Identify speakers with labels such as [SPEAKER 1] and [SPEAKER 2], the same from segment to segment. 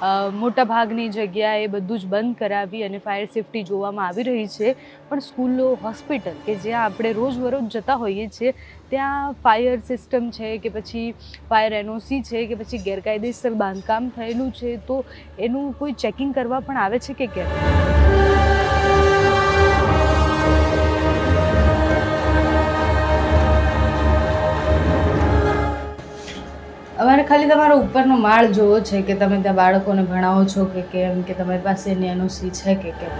[SPEAKER 1] મોટા ભાગની જગ્યાએ બધું જ બંધ કરાવી અને ફાયર સેફટી જોવામાં આવી રહી છે. પણ સ્કૂલો, હોસ્પિટલ કે જ્યાં આપણે રોજબરોજ જતા હોઈએ છીએ, ત્યાં ફાયર સિસ્ટમ છે કે પછી ફાયર એનઓસી છે કે પછી ગેરકાયદેસર બાંધકામ થયેલું છે, તો એનું કોઈ ચેકિંગ કરવા પણ આવે છે કે કેમ? અમારે ખાલી તમારો ઉપરનો માળ જોવો છે કે તમે ત્યાં બાળકોને ભણાવો છો કે કેમ કે તમારી પાસે એની એનઓસી છે કે કેમ?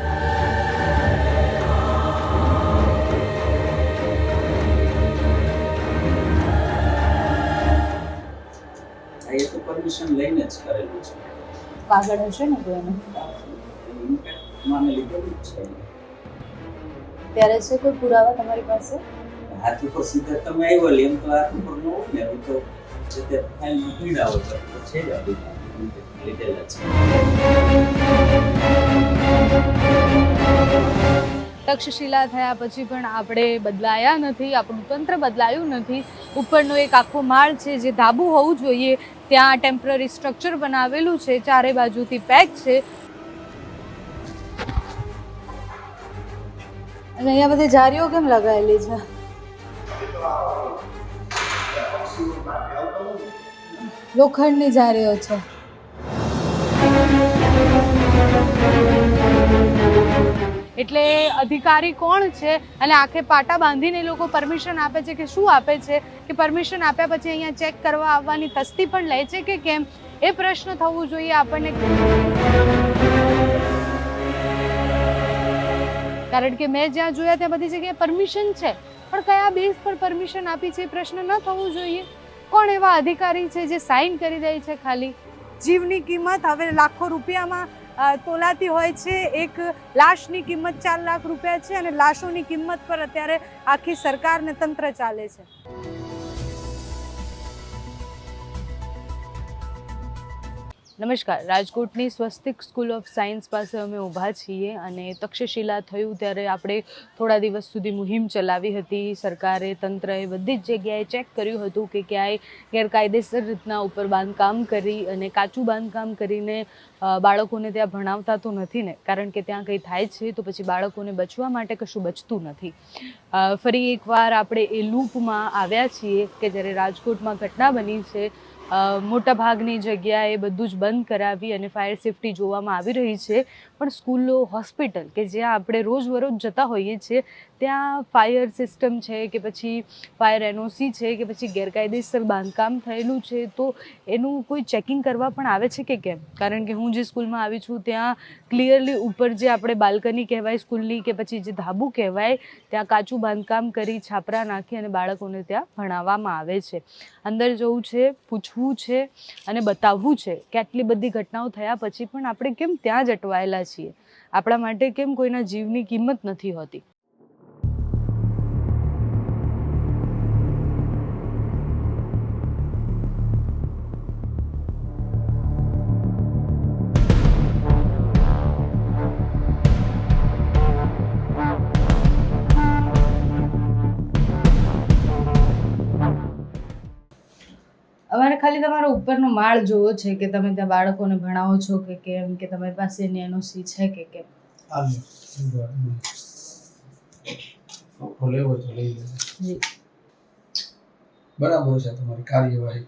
[SPEAKER 2] એ તો પરમિશન લઈને જ કરેલું છે.
[SPEAKER 1] કાગળ હશે ને કોઈ એનું?
[SPEAKER 2] માને લીધેલું છે.
[SPEAKER 1] ત્યારે છે કોઈ પુરાવા તમારી પાસે?
[SPEAKER 2] હાથ ઉપર સીધા તમે આવ્યો એમ તો હાથ ઉપર ન હોય ને તો છે તે ફાઇલમાં પીડા હોય તો છે જ લીધેલા છે.
[SPEAKER 1] તક્ષશિલા થયા પછી પણ આપણે બદલાયા નથી, આપણું તંત્ર બદલાયું નથી. ઉપરનો એક આખો માળ છે જે ધાબુ હોવું જોઈએ, ત્યાં ટેમ્પરરી સ્ટ્રક્ચર બનાવેલું છે, ચારે બાજુથી પેક છે. અને અહીંયા બધી જારીઓ કેમ લગાવેલી છે? લોખંડની જારીઓ છે. એટલે અધિકારી કોણ છે? અને આખે પાટા બાંધીને લોકો પરમિશન આપે છે કે શું આપે છે? કે પરમિશન આપ્યા પછી અહીંયા ચેક કરવા આવવાની તસ્તી પણ લે છે કે કેમ? એ પ્રશ્ન થવું જોઈએ આપણને. કારણ કે મેં જ્યાં જોયા ત્યાં બધી જગ્યાએ પરમિશન છે. પણ કયા બેઝ પર પરમિશન આપી છે એ પ્રશ્ન ન થવું જોઈએ? કોણ એવા અધિકારી છે જે સાઇન કરી દે છે ખાલી? જીવની કિંમત હવે લાખો રૂપિયામાં તોલાતી હોય છે. એક લાશની કિંમત ચાર લાખ રૂપિયા છે અને લાશોની કિંમત પર અત્યારે આખી સરકાર ને તંત્ર ચાલે છે. નમસ્કાર. રાજકોટની સ્વસ્તિક સ્કૂલ ઓફ સાયન્સ પાસે અમે ઊભા છીએ અને તક્ષશિલા થયું ત્યારે આપણે થોડા દિવસ સુધી મુહિમ ચલાવી હતી. સરકારે, તંત્રએ બધી જ જગ્યાએ ચેક કર્યું હતું કે ક્યાંય ગેરકાયદેસર રીતના ઉપર બાંધકામ કરી અને કાચું બાંધકામ કરીને બાળકોને ત્યાં ભણાવતા તો નથી ને. કારણ કે ત્યાં કંઈ થાય છે તો પછી બાળકોને બચવા માટે કશું બચતું નથી. ફરી એકવાર આપણે એ લૂપમાં આવ્યા છીએ કે જ્યારે રાજકોટમાં ઘટના બની છે મોટા ભાગની જગ્યાએ બધું જ બંધ કરાવી અને ફાયર સેફટી જોવામાં આવી રહી છે. પણ સ્કૂલો, હોસ્પિટલ કે જ્યાં આપણે રોજબરોજ જતા હોઈએ છીએ, ત્યાં ફાયર સિસ્ટમ છે કે પછી ફાયર એનઓસી છે કે પછી ગેરકાયદેસર બાંધકામ થયેલું છે, તો એનું કોઈ ચેકિંગ કરવા પણ આવે છે કે કેમ? કારણ કે હું જે સ્કૂલમાં આવી છું, ત્યાં ક્લિયરલી ઉપર જે આપણે બાલ્કની કહેવાય, સ્કૂલની કે પછી જે ધાબુ કહેવાય, ત્યાં કાચું બાંધકામ કરી છાપરા નાખી અને બાળકોને ત્યાં ભણાવવામાં આવે છે. અંદર જવું છે, પૂછવું છે અને બતાવવું છે કે આટલી બધી ઘટનાઓ થયા પછી પણ આપણે કેમ ત્યાં જ અટવાયેલા છીએ. આપણા માટે કેમ કોઈના જીવની કિંમત નથી હોતી? ખાલી તમારો ઉપરનો માળ જોવો છે કે તમે ત્યાં બાળકોને ભણાવો છો કે કેમ કે તમારી પાસે એની એનઓસી છે કે કેમ?
[SPEAKER 3] બરાબર છે તમારી કાર્યવાહી.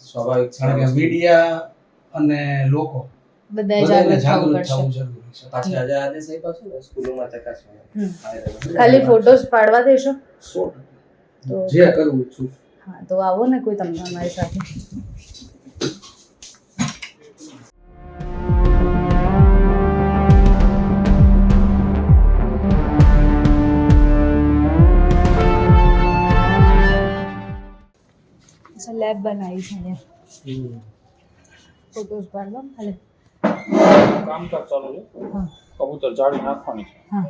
[SPEAKER 2] સ્વાભાવિક છે.
[SPEAKER 3] કે મીડિયા અને લોકો બધા
[SPEAKER 1] જાગૃત થવું
[SPEAKER 3] જાગૃત
[SPEAKER 1] પડશે.
[SPEAKER 3] થવું જરૂરી છે.
[SPEAKER 2] પાછા આજે આદેશ આપ્યા છે ને સ્કૂલોમાં ચકાસવા.
[SPEAKER 1] ખાલી ફોટોસ પાડવા દેશો? તો
[SPEAKER 3] જે કરવું છું.
[SPEAKER 1] હા તો આવો ને કોઈ તમને અમારી સાથે અચ્છા લેબ બનાવી છે અહીંયા ફોટોસ પાડવા ખાલી
[SPEAKER 4] કામકાજ ચાલુ છે
[SPEAKER 1] હા
[SPEAKER 4] કબૂતર જાળી નાખવાની છે
[SPEAKER 1] હા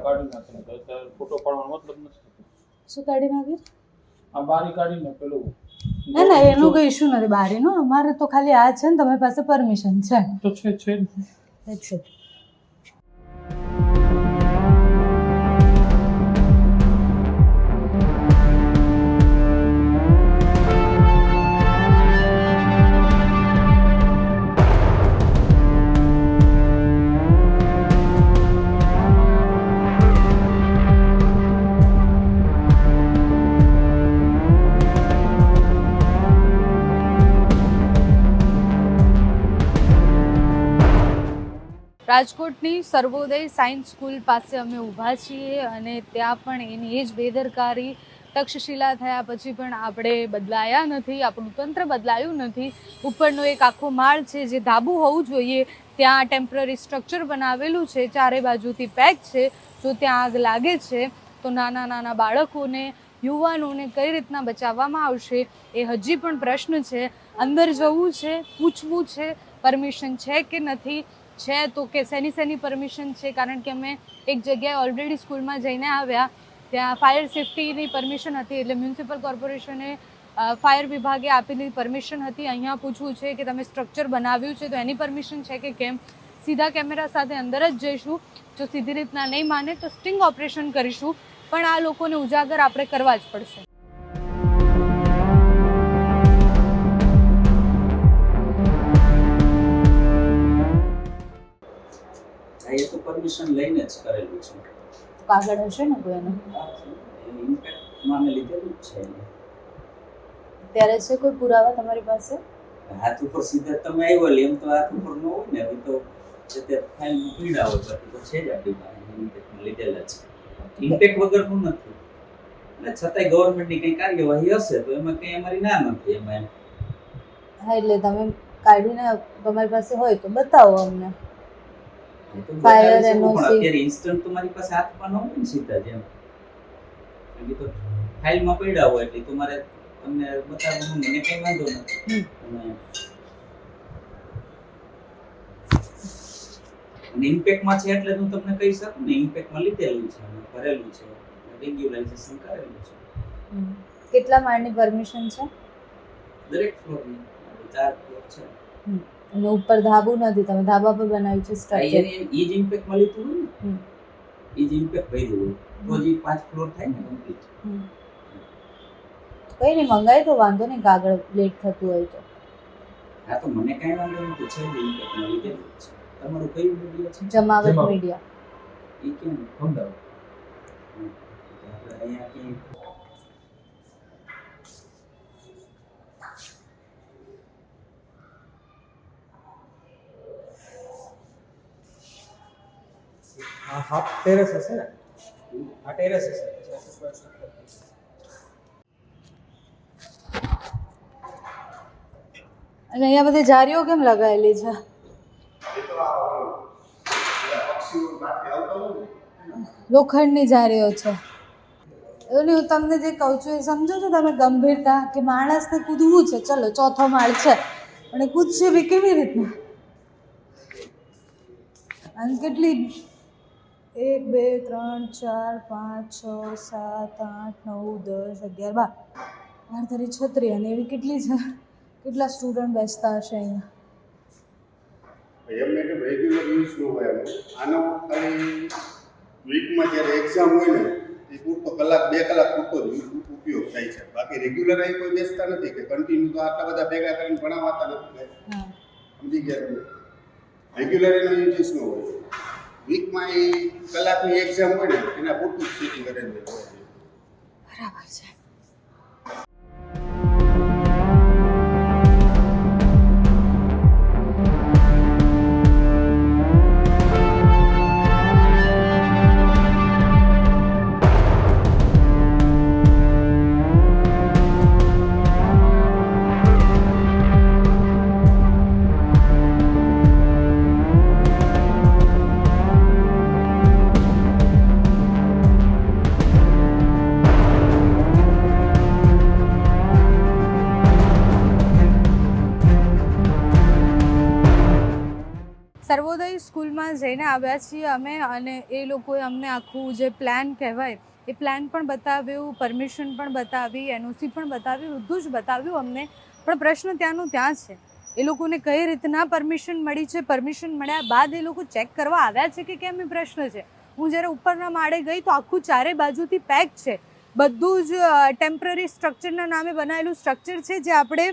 [SPEAKER 4] કાઢી નાખીને તો અત્યારે ફોટો પાડવાનો મતલબ નથી
[SPEAKER 1] શું કાઢી નાખ્યું
[SPEAKER 4] આ બારી કાઢીને પેલું
[SPEAKER 1] ના ના એનું કઈ ઇશ્યુ નથી. બારીનું? અમારે તો ખાલી આ છે ને તમારી પાસે પરમિશન છે.
[SPEAKER 4] તો છે છે
[SPEAKER 1] રાજકોટની સર્વોદય સાયન્સ સ્કૂલ પાસે અમે ઊભા છીએ અને ત્યાં પણ એની એ જ બેદરકારી તક્ષશિલા થયા પછી પણ આપણે બદલાયા નથી, આપણું તંત્ર બદલાયું નથી. ઉપરનો એક આખો માળ છે જે ધાબુ હોવું જોઈએ. ત્યાં ટેમ્પરરી સ્ટ્રક્ચર બનાવેલું છે, ચારે બાજુથી પેક છે. જો ત્યાં આગ લાગે છે, તો નાના નાના બાળકોને, યુવાનોને કઈ રીતના બચાવવામાં આવશે એ હજી પણ પ્રશ્ન છે. અંદર જવું છે, પૂછવું છે, પરમિશન છે કે નથી? છે તો કે શેની શેની પરમિશન છે? કારણ કે અમે એક જગ્યાએ ઓલરેડી સ્કૂલમાં જઈને આવ્યા. ત્યાં ફાયર સેફટીની પરમિશન હતી, એટલે મ્યુનિસિપલ કોર્પોરેશને ફાયર વિભાગે આપેલી પરમિશન હતી. અહીંયા પૂછવું છે કે તમે સ્ટ્રક્ચર બનાવ્યું છે તો એની પરમિશન છે કે કેમ? સીધા કેમેરા સાથે અંદર જ જઈશું. જો સીધી રીતના નહીં માને તો સ્ટિંગ ઓપરેશન કરીશું. પણ આ લોકોને ઉજાગર આપણે કરવા જ પડશે.
[SPEAKER 2] હા પરમિશન લઈને જ કરેલું છે.
[SPEAKER 1] કાગળ હશે ને કોઈ એનો?
[SPEAKER 2] ઇમ્પેક્ટમાં મેં લીધેલું જ છે.
[SPEAKER 1] ત્યારે છે કોઈ પુરાવા તમારી પાસે?
[SPEAKER 2] હાથ ઉપર સીધા તમે આવ્યો એમ તો હાથ ઉપર ન હોય ને હવે તો છે તે ફાઇલ પીડા હોય બાકી તો છે જ આપણી પાસે લીધેલા છે. ઇમ્પેક્ટ વગરનું નથી. એટલે છતાંય ગવર્મેન્ટની કંઈ કાર્યવાહી હશે તો એમાં કંઈ અમારી ના નથી એમાં એમ.
[SPEAKER 1] હા એટલે તમે કાઢીને તમારી પાસે હોય તો બતાવો અમને.
[SPEAKER 2] અત્યારે ઇન્સ્ટન્ટ પાસે હાથમાં ન હોય ને સીધા જેમ એ તો ફાઇલમાં પડ્યા હોય એટલે તમારે તમને બતાવવાનું મને કંઈ વાંધો નથી. અને ઇમ્પેક્ટમાં છે એટલે હું તમને કહી શકું ને ઇમ્પેક્ટમાં લીધેલું છે અને ભરેલું છે રેગ્યુલાઇઝેશન કરેલું છે.
[SPEAKER 1] કેટલા માળની પરમિશન છે?
[SPEAKER 2] દરેક ફ્લોરની ચાર ફ્લોર છે.
[SPEAKER 1] ઉપર ધાબુ નથી તમે ધાબા પર બનાવ્યું છે સ્ટ્રક્ચર
[SPEAKER 2] એ જ ઇમ્પેક્ટ
[SPEAKER 1] મળી.
[SPEAKER 2] ને? ઈ જ ઇમ્પેક્ટ ભર્યું હોય તો જ પાંચ ફ્લોર થાય ને કમ્પ્લીટ
[SPEAKER 1] કઈ નહીં મંગાવી તો વાંધો નહીં કાગળ લેટ થતું હોય તો.
[SPEAKER 2] હા તો મને કઈ વાંધો નથી છે લીધેલું જ છે તમારું કયું મીડિયા છે?
[SPEAKER 1] જમાવટ. મીડિયા
[SPEAKER 2] એ કેમ?
[SPEAKER 4] અમદાવાદ.
[SPEAKER 2] અહીંયા ક્યાંય
[SPEAKER 5] હાફ ટેરેસ હશે ને? આ ટેરેસ હશે.
[SPEAKER 1] અને અહીંયા બધી જારીઓ કેમ લગાવેલી છે? લોખંડની જારીઓ છે. એવું નહીં હું તમને જે કહું છું એ સમજો છો તમે ગંભીરતા કે માણસને કૂદવું છે? ચલો ચોથો માળ છે. પણ કૂદશે બી કેવી રીતના? અને કેટલી એક બે ત્રણ ચાર પાંચ છ સાત આઠ નવ દસ અગિયાર બાર. બાર તારી છત્રી અને એવી કેટલી છે? કેટલા સ્ટુડન્ટ બેસતા હશે અહીંયા?
[SPEAKER 6] એમને કે રેગ્યુલર યુઝ ન હોય આનો ખાલી વીકમાં જ્યારે એક્ઝામ હોય ને એ પૂરતો કલાક બે કલાક પૂરતો જ ઉપયોગ થાય છે. બાકી રેગ્યુલર અહીં કોઈ બેસતા નથી કે કન્ટિન્યુ તો આટલા બધા ભેગા કરીને ભણાવતા નથી. સમજી ગયા રેગ્યુલર એનો યુઝ ન હોય. વીકમાં એ કલાકની એક્ઝામ હોય ને એના પૂરતું જ સિટિંગ અરેન્જમેન્ટ હોય.
[SPEAKER 1] બરાબર છે. સર્વોદય જઈને આવ્યા છીએ અમે અને એ લોકોએ અમને આખું જે પ્લાન કહેવાય, એ પ્લાન પણ બતાવ્યું પરમિશન પણ બતાવી એનઓસી પણ બતાવી બધું જ બતાવ્યું અમને. પણ પ્રશ્ન ત્યાંનું ત્યાં છે. એ લોકોને કઈ રીતના પરમિશન મળી છે? પરમિશન મળ્યા બાદ એ લોકો ચેક કરવા આવ્યા છે કે કેમ એ પ્રશ્ન છે? હું જ્યારે ઉપરના માળે ગઈ તો આખું ચારે બાજુથી પેક છે. બધું જ ટેમ્પરરી સ્ટ્રક્ચરના નામે બનાવેલું સ્ટ્રક્ચર છે જે આપણે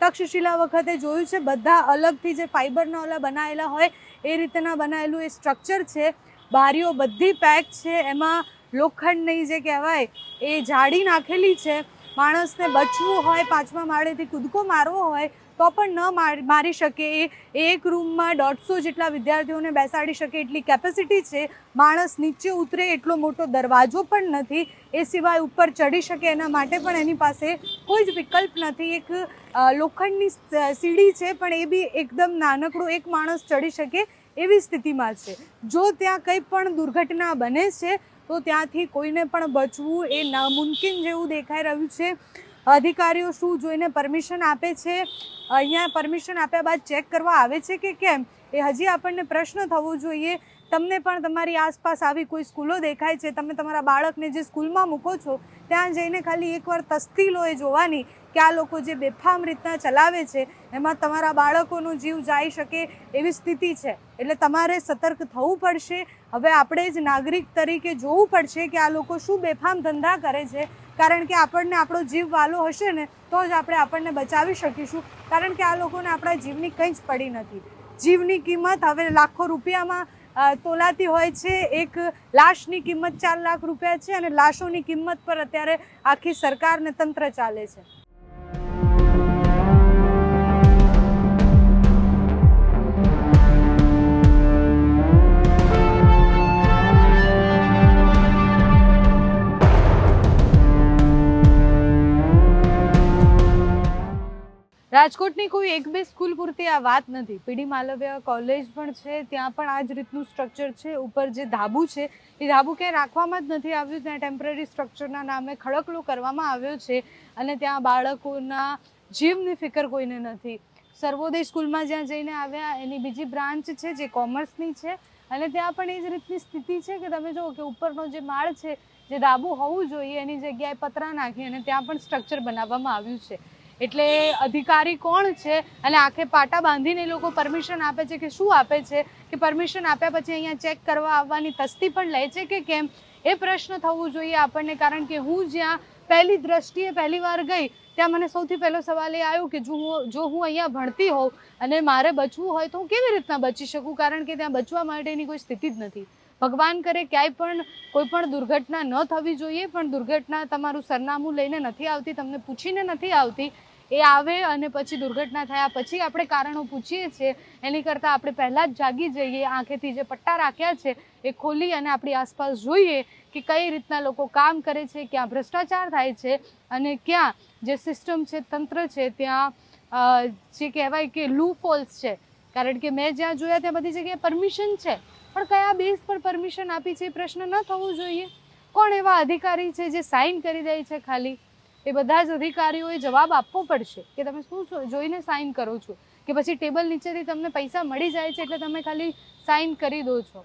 [SPEAKER 1] તક્ષશિલા વખતે જોયું છે. બધા અલગથી જે ફાઈબરના ઓલા બનાવેલા હોય એ રીતના બનાવેલું એ સ્ટ્રક્ચર છે. બારીઓ બધી પેક છે. એમાં લોખંડની જે કહેવાય, એ જાળી નાખેલી છે. માણસને બચવું હોય, પાંચમા માળેથી કૂદકો મારવો હોય તો પણ ન માર- શકે. એ, એક રૂમમાં દોઢસો જેટલા વિદ્યાર્થીઓને બેસાડી શકે એટલી કેપેસિટી છે. માણસ નીચે ઉતરે એટલો મોટો દરવાજો પણ નથી. એ સિવાય ઉપર ચડી શકે એના માટે પણ એની પાસે કોઈ જ વિકલ્પ નથી. એક લોખંડની સીડી છે, પણ એ બી એકદમ નાનકડું એક માણસ ચડી શકે એવી સ્થિતિમાં છે. જો ત્યાં કંઈ પણ દુર્ઘટના બને છે, તો ત્યાંથી કોઈને પણ બચવું એ નામુમકિન જેવું દેખાઈ રહ્યું છે. અધિકારીઓ શું જોઈને પરમિશન આપે છે? અહીંયા પરમિશન આપ્યા બાદ ચેક કરવા આવે છે કે કેમ? એ હજી આપણને પ્રશ્ન થવો જોઈએ. તમને પણ તમારી આસપાસ આવી કોઈ સ્કૂલો દેખાય છે. તમે તમારા બાળકને જે સ્કૂલમાં મૂકો છો, ત્યાં જઈને ખાલી એકવાર તસ્તી લો એ જોવાની કે આ લોકો જે બેફામ રીતના ચલાવે છે, એમાં તમારા બાળકોનો જીવ જઈ શકે એવી સ્થિતિ છે. એટલે તમારે સતર્ક થવું પડશે. હવે આપણે જ નાગરિક તરીકે જોવું પડશે કે આ લોકો શું બેફામ ધંધા કરે છે. કારણ કે આપણને આપણો જીવ વાલો હશે ને, તો જ આપણે આપણને બચાવી શકીશું. કારણ કે આ લોકોને આપણા જીવની કંઈ જ પડી નથી. જીવની કિંમત હવે લાખો રૂપિયામાં તોલાતી હોય છે. એક લાશની કિંમત ચાર લાખ રૂપિયા છે અને લાશોની કિંમત પર અત્યારે આખી સરકારને તંત્ર ચાલે છે. રાજકોટની કોઈ એક બે સ્કૂલ પૂરતી આ વાત નથી. પીડી માલવ્ય કોલેજ પણ છે, ત્યાં પણ આ જ રીતનું સ્ટ્રક્ચર છે. ઉપર જે ધાબુ છે, એ ધાબુ ક્યાંય રાખવામાં જ નથી આવ્યું. ત્યાં ટેમ્પરરી સ્ટ્રક્ચરના નામે ખડકલો કરવામાં આવ્યો છે અને ત્યાં બાળકોના જીવની ફિકર કોઈને નથી. સર્વોદય સ્કૂલમાં જ્યાં જઈને આવ્યા, એની બીજી બ્રાન્ચ છે જે કોમર્સની છે અને ત્યાં પણ એ જ રીતની સ્થિતિ છે કે તમે જુઓ કે ઉપરનો જે માળ છે, જે ધાબુ હોવું જોઈએ, એની જગ્યાએ પતરા નાખી અને ત્યાં પણ સ્ટ્રક્ચર બનાવવામાં આવ્યું છે. એટલે અધિકારી કોણ છે? અને આખે પાટા બાંધીને એ લોકો પરમિશન આપે છે કે શું આપે છે? કે પરમિશન આપ્યા પછી અહીંયા ચેક કરવા આવવાની તસ્તી પણ લે છે કે કેમ? એ પ્રશ્ન થવું જોઈએ આપણને, કારણ કે હું જ્યાં પહેલી દ્રષ્ટિએ પહેલી વાર ગઈ, ત્યાં મને સૌથી પહેલો સવાલ એ આવ્યો કે જો હું જો હું અહીંયા ભણતી હોઉં અને મારે બચવું હોય તો હું કેવી રીતના બચી શકું? કારણ કે ત્યાં બચવા માટેની કોઈ સ્થિતિ જ નથી. ભગવાન કરે ક્યાંય પણ કોઈ પણ દુર્ઘટના ન થવી જોઈએ, પણ દુર્ઘટના તમારું સરનામું લઈને નથી આવતી, તમને પૂછીને નથી આવતી એ આવે અને પછી દુર્ઘટના થયા. પછી આપણે કારણો પૂછીએ છીએ. એની કરતાં આપણે પહેલાં જ જાગી જઈએ. આંખેથી જે પટ્ટા રાખ્યા છે એ ખોલી અને આપણી આસપાસ જોઈએ કે કઈ રીતના લોકો કામ કરે છે, ક્યાં ભ્રષ્ટાચાર થાય છે અને ક્યાં જે સિસ્ટમ છે, તંત્ર છે, ત્યાં જે કહેવાય કે લૂ ફોલ્સ છે. કારણ કે મેં જ્યાં જોયા ત્યાં બધી જગ્યાએ પરમિશન છે. પણ કયા બેઝ પર પરમિશન આપી છે એ પ્રશ્ન ન થવો જોઈએ? કોણ એવા અધિકારી છે જે સાઇન કરી દે છે ખાલી? એ બધા જ અધિકારીઓએ જવાબ આપવો પડશે કે તમે શું જોઈને સાઇન કરો છો. કે પછી ટેબલ નીચેથી તમને પૈસા મળી જાય છે એટલે તમે ખાલી સાઇન કરી દો છો.